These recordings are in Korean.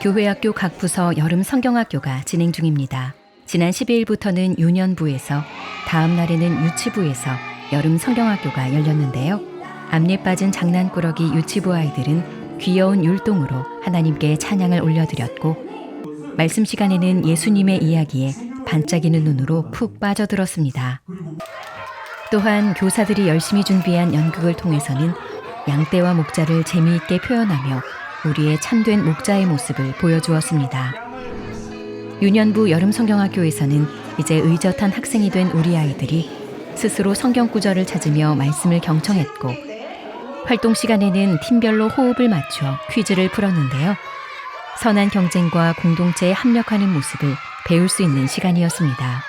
교회학교 각 부서 여름 성경학교가 진행 중입니다. 지난 12일부터는 유년부에서 다음 날에는 유치부에서 여름 성경학교가 열렸는데요. 앞니 빠진 장난꾸러기 유치부 아이들은 귀여운 율동으로 하나님께 찬양을 올려드렸고 말씀 시간에는 예수님의 이야기에 반짝이는 눈으로 푹 빠져들었습니다. 또한 교사들이 열심히 준비한 연극을 통해서는 양떼와 목자를 재미있게 표현하며 우리의 참된 목자의 모습을 보여주었습니다. 유년부 여름 성경학교에서는 이제 의젓한 학생이 된 우리 아이들이 스스로 성경 구절을 찾으며 말씀을 경청했고 활동 시간에는 팀별로 호흡을 맞춰 퀴즈를 풀었는데요. 선한 경쟁과 공동체에 합력하는 모습을 배울 수 있는 시간이었습니다.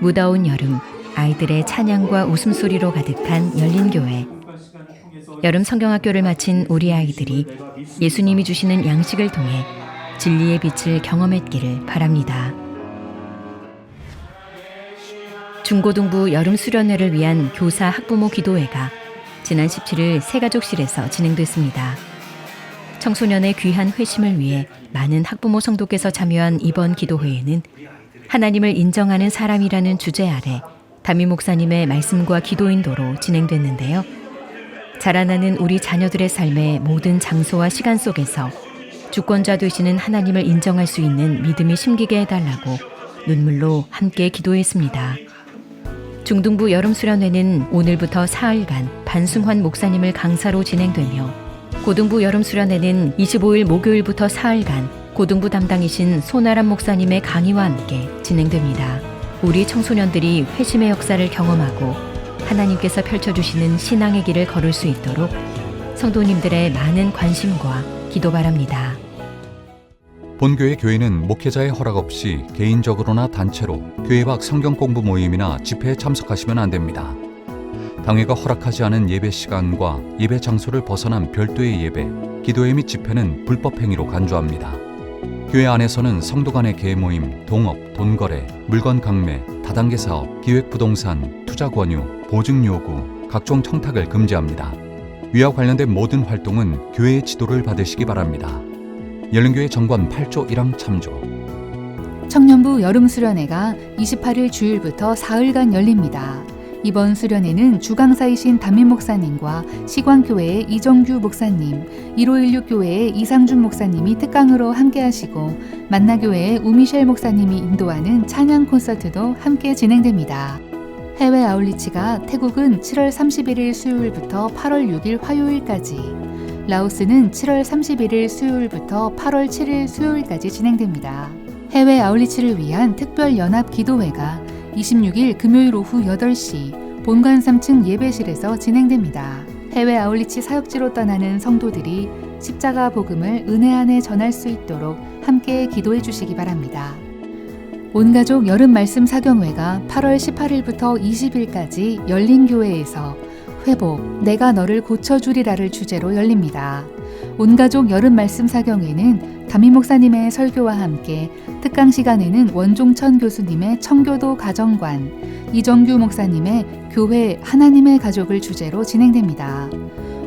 무더운 여름 아이들의 찬양과 웃음소리로 가득한 열린 교회. 여름 성경학교를 마친 우리 아이들이 예수님이 주시는 양식을 통해 진리의 빛을 경험했기를 바랍니다. 중고등부 여름 수련회를 위한 교사 학부모 기도회가 지난 17일 새가족실에서 진행됐습니다. 청소년의 귀한 회심을 위해 많은 학부모 성도께서 참여한 이번 기도회에는 하나님을 인정하는 사람이라는 주제 아래 담임 목사님의 말씀과 기도 인도로 진행됐는데요. 자라나는 우리 자녀들의 삶의 모든 장소와 시간 속에서 주권자 되시는 하나님을 인정할 수 있는 믿음이 심기게 해달라고 눈물로 함께 기도했습니다. 중등부 여름 수련회는 오늘부터 사흘간 반승환 목사님을 강사로 진행되며 고등부 여름 수련회는 25일 목요일부터 사흘간 고등부 담당이신 손아람 목사님의 강의와 함께 진행됩니다. 우리 청소년들이 회심의 역사를 경험하고 하나님께서 펼쳐주시는 신앙의 길을 걸을 수 있도록 성도님들의 많은 관심과 기도 바랍니다. 본교회 교회는 목회자의 허락 없이 개인적으로나 단체로 교회 밖 성경 공부 모임이나 집회에 참석하시면 안 됩니다. 당회가 허락하지 않은 예배 시간과 예배 장소를 벗어난 별도의 예배, 기도회 및 집회는 불법 행위로 간주합니다. 교회 안에서는 성도 간의 계모임, 동업, 돈거래, 물건 강매, 다단계 사업, 기획 부동산, 투자 권유, 보증 요구, 각종 청탁을 금지합니다. 위와 관련된 모든 활동은 교회의 지도를 받으시기 바랍니다. 열린교회 정관 8조 1항 참조. 청년부 여름 수련회가 28일 주일부터 사흘간 열립니다. 이번 수련회는 주강사이신 담임 목사님과 시광교회의 이정규 목사님, 1516 교회의 이상준 목사님이 특강으로 함께하시고 만나교회의 우미셸 목사님이 인도하는 찬양 콘서트도 함께 진행됩니다. 해외 아울리치가 태국은 7월 31일 수요일부터 8월 6일 화요일까지, 라오스는 7월 31일 수요일부터 8월 7일 수요일까지 진행됩니다. 해외 아울리치를 위한 특별 연합 기도회가 26일 금요일 오후 8시 본관 3층 예배실에서 진행됩니다. 해외 아울리치 사역지로 떠나는 성도들이 십자가 복음을 은혜 안에 전할 수 있도록 함께 기도해 주시기 바랍니다. 온가족 여름 말씀 사경회가 8월 18일부터 20일까지 열린 교회에서 회복, 내가 너를 고쳐주리라를 주제로 열립니다. 온가족 여름 말씀 사경회는 담임 목사님의 설교와 함께 특강 시간에는 원종천 교수님의 청교도 가정관, 이정규 목사님의 교회 하나님의 가족을 주제로 진행됩니다.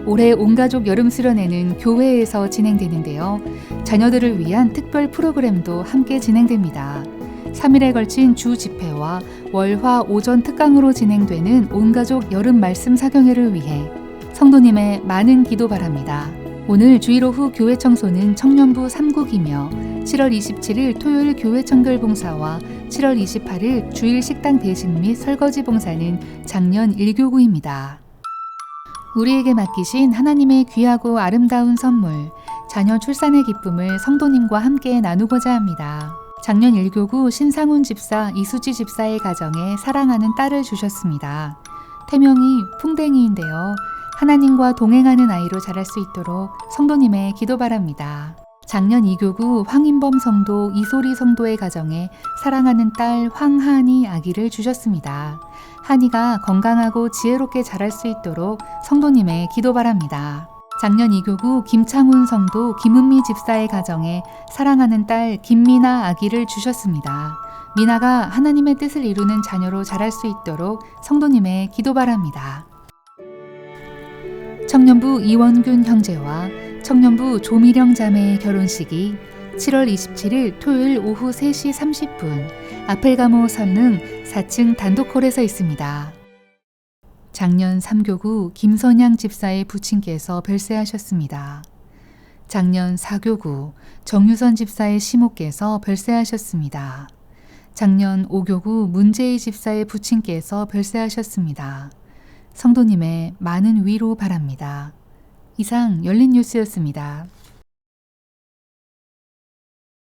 올해 온가족 여름 수련회는 교회에서 진행되는데요. 자녀들을 위한 특별 프로그램도 함께 진행됩니다. 3일에 걸친 주 집회와 월화 오전 특강으로 진행되는 온가족 여름 말씀 사경회를 위해 성도님의 많은 기도 바랍니다. 오늘 주일 오후 교회 청소는 청년부 3국이며 7월 27일 토요일 교회 청결 봉사와 7월 28일 주일 식당 대식 및 설거지 봉사는 작년 1교구입니다. 우리에게 맡기신 하나님의 귀하고 아름다운 선물, 자녀 출산의 기쁨을 성도님과 함께 나누고자 합니다. 작년 1교구 신상훈 집사 이수지 집사의 가정에 사랑하는 딸을 주셨습니다. 태명이 풍뎅이인데요. 하나님과 동행하는 아이로 자랄 수 있도록 성도님의 기도 바랍니다. 작년 2교구 황인범 성도 이소리 성도의 가정에 사랑하는 딸 황한이 아기를 주셨습니다. 한이가 건강하고 지혜롭게 자랄 수 있도록 성도님의 기도 바랍니다. 작년 2교구 김창훈 성도 김은미 집사의 가정에 사랑하는 딸 김미나 아기를 주셨습니다. 미나가 하나님의 뜻을 이루는 자녀로 자랄 수 있도록 성도님의 기도 바랍니다. 청년부 이원균 형제와 청년부 조미령 자매의 결혼식이 7월 27일 토요일 오후 3시 30분 아펠가모 선릉 4층 단독홀에서 있습니다. 작년 3교구 김선양 집사의 부친께서 별세하셨습니다. 작년 4교구 정유선 집사의 시모께서 별세하셨습니다. 작년 5교구 문재희 집사의 부친께서 별세하셨습니다. 성도님의 많은 위로 바랍니다. 이상 열린 뉴스였습니다.